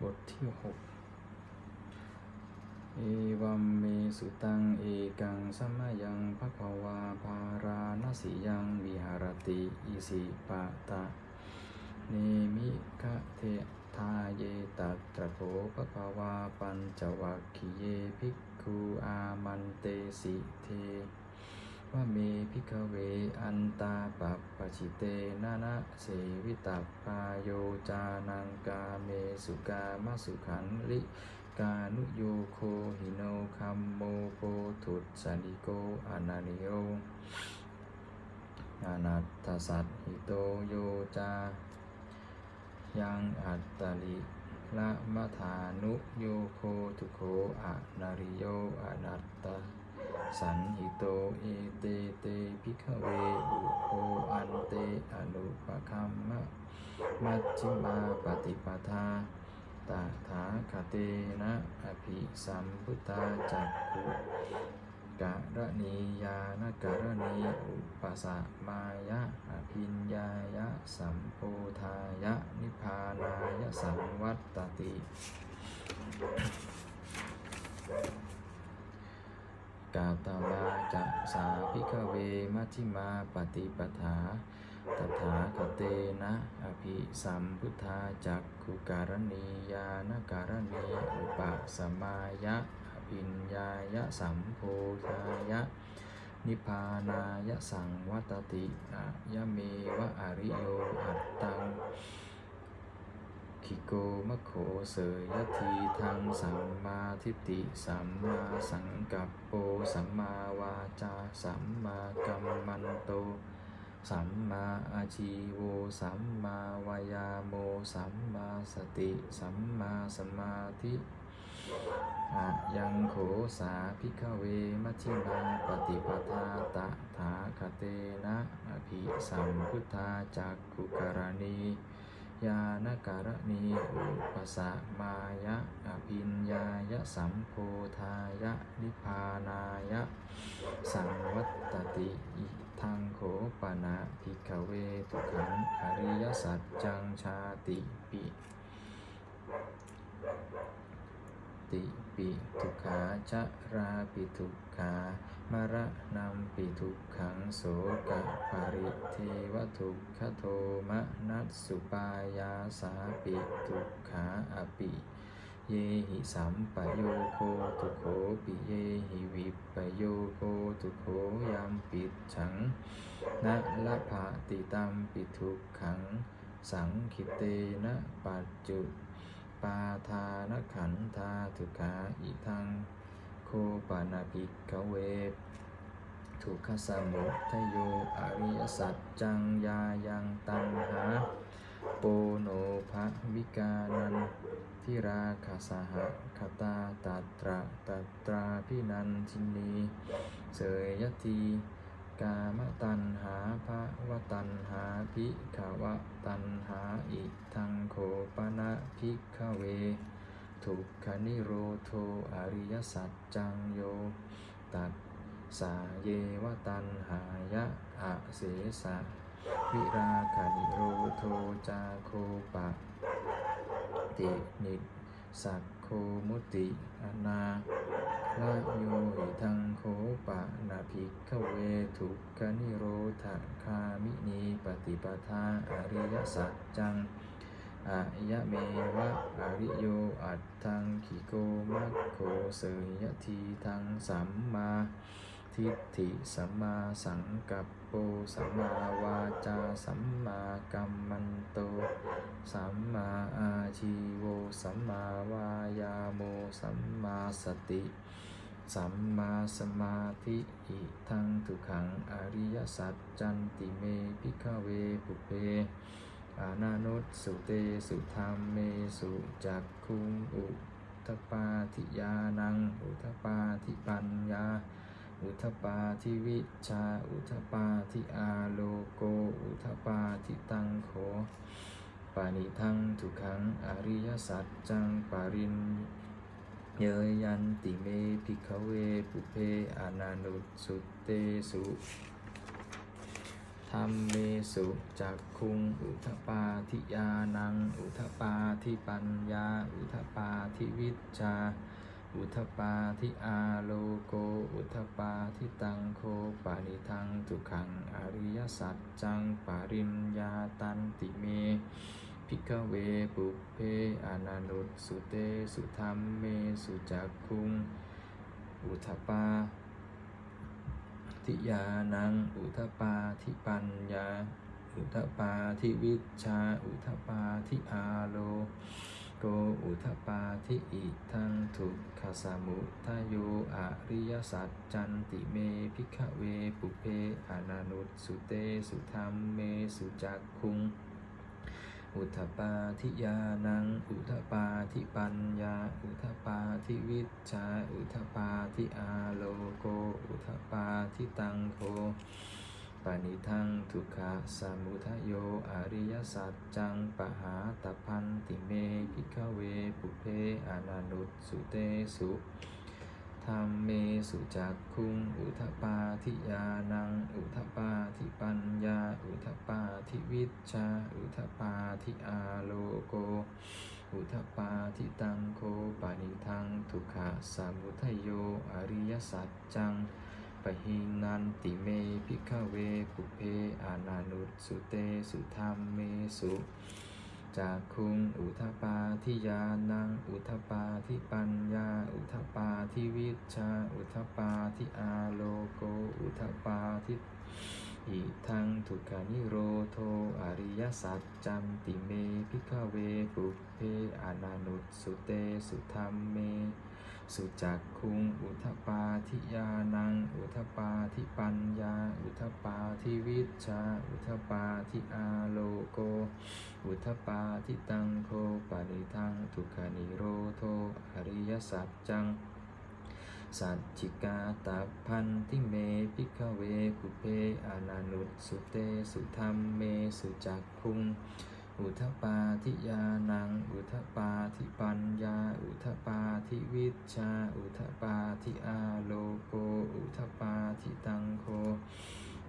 บทที่หกเอวัมเมสุตัง เอกังสัมมายังภะคะวาภาราณสียังวิหารติ อิสิปะตะ เนมิคะเททาเยตัตระโภภะคะวาปัญจวัคคีเยภิกขุอามันเตสิเท วะเมพิกเวอันตาปัปปชิเตนะนะเสวิตัปปายโยจานังกาเมสุกามสุขันลิกานุโยโคหิโนคัมโมโปทุตสันิโกอนานิโยอนัตตสัตหิโตโยจายังอัตตลิละมะธานุโยโคทุโคอะนาริโยอนัตตา สันหิโตเอเตเตพิกเวอุโออันเตอนุปคัมมะมัชฌิมาปฏิปทาตถาคเตนะอภิสัมพุทธาจักขุกะระณียานกะระณีอุปสะมายะอภิญญายะสัมโพธายะนิพพานายะสังวัตตติ กาตวาจะสาพิกเวมัชิมาปฏิปทาตถาคเตนะอภิสัมพุทธาจักขุการณียานการณีอุปสมายะอภิญญายะสัมโพธายะ นิพพานายะสังวัตติอะยะเมวะอริโยอัตตัง คิโกมะโขเสยทีทางสัมมาทิฏฐิสัมมาสังกัปโปสัมมาวาจาสัมมากัมมันโต สัมมาอาชีโวสัมมาวายาโมสัมมาสติสัมมาสมาธิอะยังโขสาพิกเวมัชฌิมาปฏิปทาตะถาคเตนะอภิสัมพุทธาจักขุการณี ยานการณีอุปสะมายะอภิญญายะสัมโพธายะนิพานายะ สังวัตติอิทังโขปนะภิกเวทุขังอริยสัจจังชาติปิติปิทุกขาจะราปิทุกขา มระนัมปิทุกขังโสกะปาริเทวทุกขโทมะนัสสุปายาสาปิทุกขาอปิเยหิสัมปโยโคทุโขปิเยหิวิปโยโคทุโขยัมปิฉังนะละภาติตัมปิทุกขัง สังคิเตนะปัจจุปาทานขันธาทุกขาอิทัง คปานาภิกเวทุกขสมุทโยอริยสัจจังยายังตังหา โปโนภะวิกานันทิราคาสหะคตาตัตระตัตราพินันทินีเสยยทีกามตันหาภะวตันหาภิกขวะตันหาอิทังโคปนะภิกขเว ทุกขนิโรโท ริยสัจจังโย ตัสสาเยวตันหายะอะเสสะวิราคานิโรโทจาโคปะตินิสักโคมุติอนาลาโยหิทังโคปะนาภิกขเวทุกขนิโรธคามินีปฏิปทาอริยสัจจัง อะยะเมวะอริโยอัตทังขิโกมัคโคเสยยทีทังสัมมาทิฏฐิสัมมาสังกัปโปสัมมาวาจาสัมมากัมมันโต สัมมาอาชีโวสัมมาวายาโมสัมมาสติ สัมมาสมาธิอิทังทุกขังอริยสัจจันติเมพิกเวปุเพ อานานุสุเตสุธรรมเมสุจักคุงอุทปาทิยานัง อุทปาทิปัญญา อุทปาทิวิชา อุทปาทิอาโลโก อุทปาทิตังโขปานิทังทุขังอริยสัจจังปารินเยยันติเมพิกขเวปุเพอานานุสุเตสุ ธรรมเมสุจักคุงอุทปาทิยานัง อุทปาทิปัญญา อุทปาทิวิชชาอุทปาทิอาโลโก อุทปาทิตังโคปานิทังทุขังอริยสัจจังปาริมยาตันติเมพิกเวปุเพอนานุสุเตสุธรรมเมสุจักคุง อุทปา ทิยานัง อุทปาทิปัญญา อุทปาทิวิชา อุทปาทิอาโลโกอุทปาทิอิทังทุกขสมุทโยอริยสัจจันติเมพิกเวปุเพอานานุสุเตสุธรรมเมสุจักคุง อุทปาทิยานัง อุทปาทิปัญญา อุทปาทิวิชา อุทปาทิอาโลโก อุทปาทิตังโคปานิทังทุกขะสมุทโย อริยสัจจังปหาตพันติเมพิกเวปุเพอานานุสุเตสุ ธรรมเมสุจักคุง อุทปาทิยานัง อุทปาทิปัญญา อุทปาทิวิชชาอุทปาทิอาโลโก อุทปาทิตังโคปานิทังทุกขะสมุทโย อริยสัจจังปหินันติเมพิกเวปุเพอานานุสุเตสุธรรมเมสุ จากคุงอุทปาทิยานังอุทปาทิปัญญา อุทปาทิวิชา อุทปาทิอาโลโก อุทปาทิอิทังทุกขานิโรโทอริยสัจจันติเมพิกเวปุเพอนานุตสุเตสุธรรมเม สุจักคุงอุทปาทิยานังอุท ธิปัญญา อุทปาทิวิชชา อุทปาทิอาโลโก อุทปาทิตังโคปาริทังทุกานิโรโทอริยสัจจัง สัจจิกาตาพันติเมพิกเวกุเพอานานุสุเตสุธรรมเมสุจักคุง อุทปาทิยานัง อุทปาทิปัญญา อุทปาทิวิชา อุทปาทิอาโลโก อุทปาทิตังโค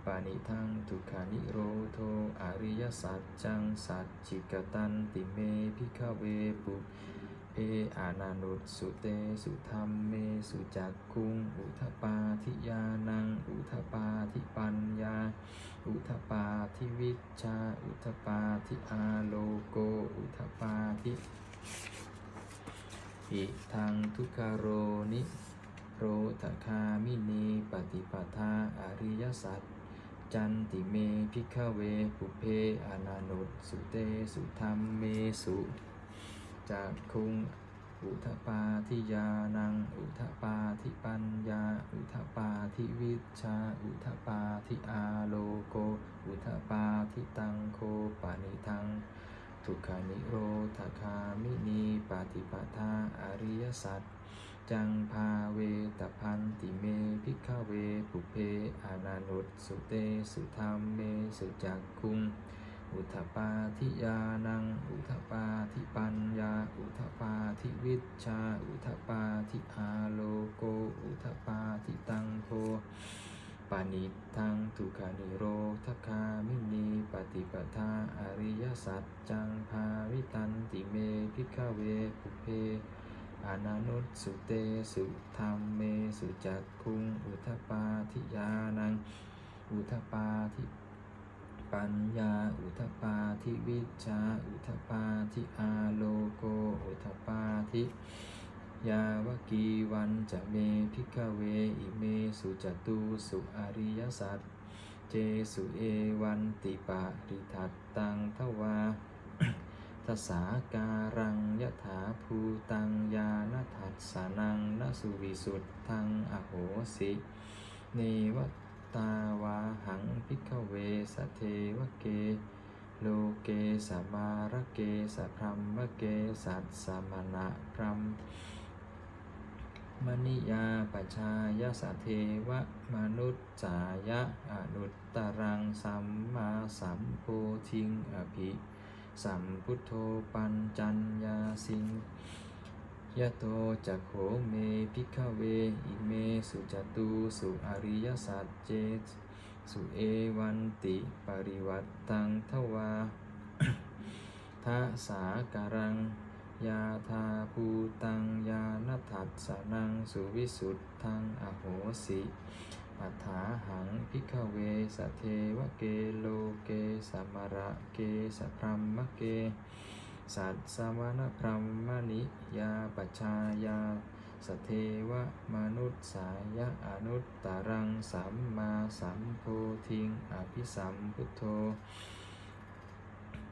ปานิทังทุกขานิโรโทอริยสัจจังสัจจิกตันติเมพิกเวปุ เพอานานุสุเตสุธรรมเมสุจักคุง อุทปาทิยานัง อุทปาทิปัญญา อุทปาทิวิชชา อุทปาทิอาโลโก อุทปาทิอิทังทุกโรนิโรธคามินีปฏิปทาอริยสัจจันติเมพิกเวปุเพอานานุสุเตสุธรรมเมสุ จากคุง อุทปาทิยานัง อุทปาทิปัญญา อุทปาทิวิชา อุทปาทิอาโลโก อุทปาทิตังโคปานิทัง ทุกขานิโรธคามินีปฏิปทาอริยสัจจังพาเวตพันติเมพิกเวปุเพอานานุตสุเตสุธรรมเมสุจักคุง อุทปาทิยานัง อุทปาทิปัญญา อุทปาทิวิชา อุทปาทิอาโลโก อุทปาทิตังโคปานิทังทุกานิโรธคามินีปฏิปทาอริยสัจจังภาวิตันติเมพิกเวปุเพอานานุตสุเตสุธรรมเมสุจักคุง อุทปาทิยานัง อุทปาทิ ปัญญา อุทปาทิวิชชา อุทปาทิอาโลโก อุทปาทิยาวกีวันจะเมพิกเว อิเมสุจตุสุอริยสัจเจสุเอวันติปาริทัตตังทวาทสาการังยถาภูตังยานทัสสนังนสุวิสุทธังอโหสิ เนวต ตาวาหังพิกเวสเทวเกโลเกสมาระเกสพรัมมเกสัตสมณะพรมมณิยาปชายาสเทวะมนุษย์จายะอนุตตรังสัมมาสัมโพธิงอภิสัมพุทโธปัญจัญญาสิง ยะโตจักโขเมพิกเวอิเมสุจตุสุอริยสัจเจสุเอวันติปริวัตตังทวาทัสาการัง ยาธาภูตังยานัทัสสนังสุวิสุทธังอโหสิปัฏฐาหังพิกเวสเทวเกโลเกสมาระเกสพรหมเก สัตสวานพรหมนิยาปัชายาสเทวมนุษสายะอนุตตรังสัมมาสัมโพธิงอภิสัมพุทโธ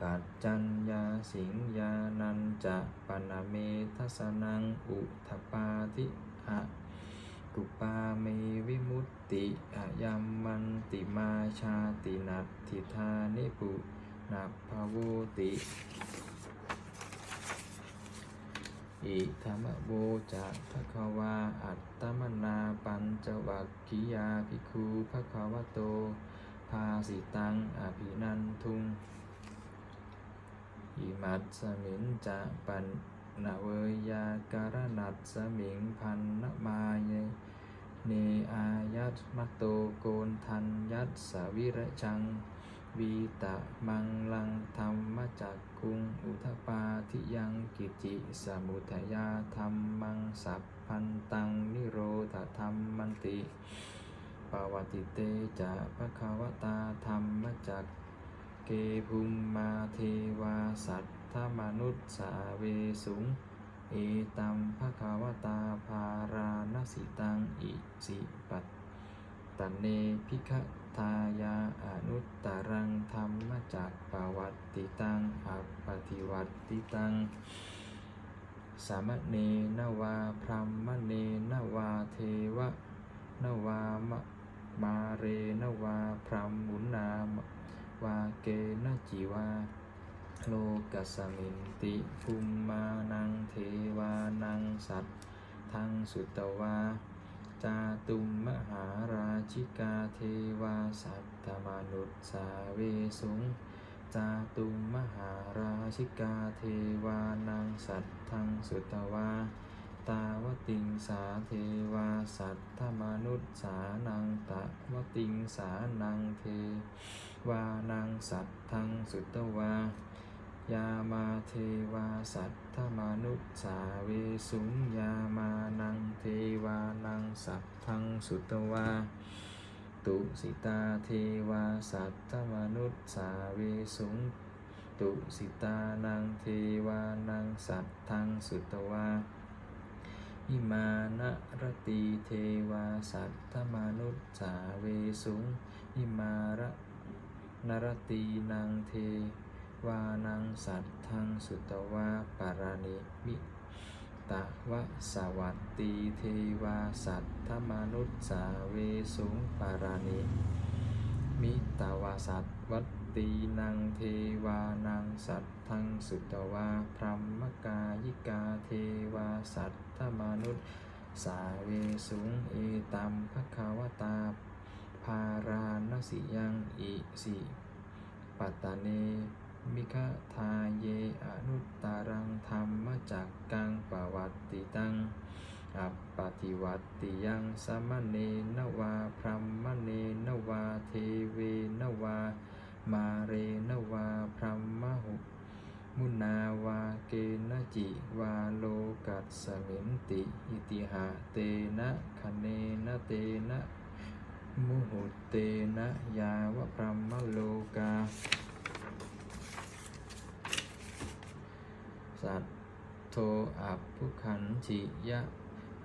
ปัจจัญญาสิงญานันจะปนเมทัสนังอุทปาทิอะกุปาเมวิมุตติอะยัมมันติมาชาตินัตถิธานิปุนัพพโวติ อิธรรมโวจะภะคะวาอัตตมนาปัญจวัคคียาภิกขุภะคะวะโต ภาสิตังอภินันทุงอิมัตสมินจะปันนาเวยาการนัตสมิงพันนมาเยเนอายัตมัตโตโกนทันยัตสวิระจัง วีตะมังลังธรรมจักคุงอุทปาทิยังกิจิสมุทยาธรรมังสัพพันตังนิโรธธรรมมันติปวติเตจะภะคะวตาธรรมจักเกภุมมาเทวาสัตถมนุษย์สาเวสุงเอตัมภะคะวตาภาราณสิตังอิสิปัต ตเนพิฆทายาอนุตตรังธรรมจักปวัตติตังอัปปฏิวัติตัง สามเณนวาพรหมเณนวาเทวะนวามะมาเรนวาพรหมุนามวาเกนจิวาโลกัสมินติภูมมานังเทวานังสัตทังสุตวา จาตุมมหาราชิกาเทวาสัตตมนุษย์สาเวสุงจาตุมมหาราชิกาเทวานังสัตทังสุตวา ตาวติงสาเทวาสัตถมนุษย์สานังตะวติงสานังเทวานังสัตทังสุตวา ยามาเทวาสัต ถมนุษย์สาเวสุงยามานังเทวานังสัตทังสุตวา ตุสิตาเทวาสัตถมนุษย์สาเวสุงตุสิตานังเทวานังสัตทังสุตวาอิมานะรตีเทวาสัตถมนุษย์สาเวสุงอิมารนรตีนางเท วานังสัตทังสุตวาปารานิมิตะวะสวัตตีเทวาสัตถมนุษย์สาเวสุงปารานิมิตาวาสัตวัตตีนังเทวานังสัตทังสุตวาพรหมกายิกาเทวาสัตถมนุษย์สาเวสุงเอตัมภควตาภารานสิยังอิสิปัตตาเน มิคะทาเยอนุตตรังธรรมจักกังปวัตติตังอัปปฏิวัติยังสมณเณนวาพรหมเณนวาเทเวนวา มาเรนวาพรหมหุ มุนาวาเกณจิวาโลกัสสมินติ อิติหะเตนะคเนนะเตนะ มุหุเตนะยาวะพรหมโลกา สัตโทอัปพุคันจิยะ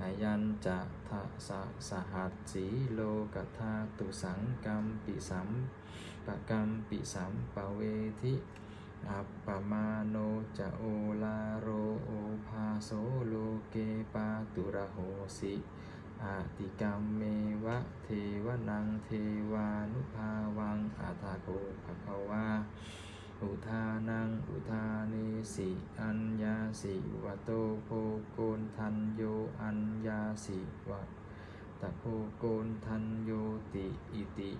อายันจะทะสะสหัสสีโลกธาตุสังกัมปิสัมปะกัมปิสัมปะเวทิอัปปมาโนจะโอลาโรโอภาโสโลเกปาตุระโหสิอาติกรรมเมวะเทวนังเทวานุภาวังอาทาโกภควา อุทานังอุทาเนสิอัญญาสิวะโตโพโกนทันโยอัญญาสิวะตะโพโกนทันโยติอิติ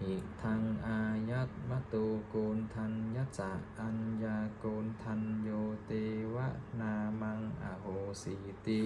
หิทังอายัตมะโตโกนทันยัสสะอัญญาโกนทันโยเตวะนามังอโหสิติ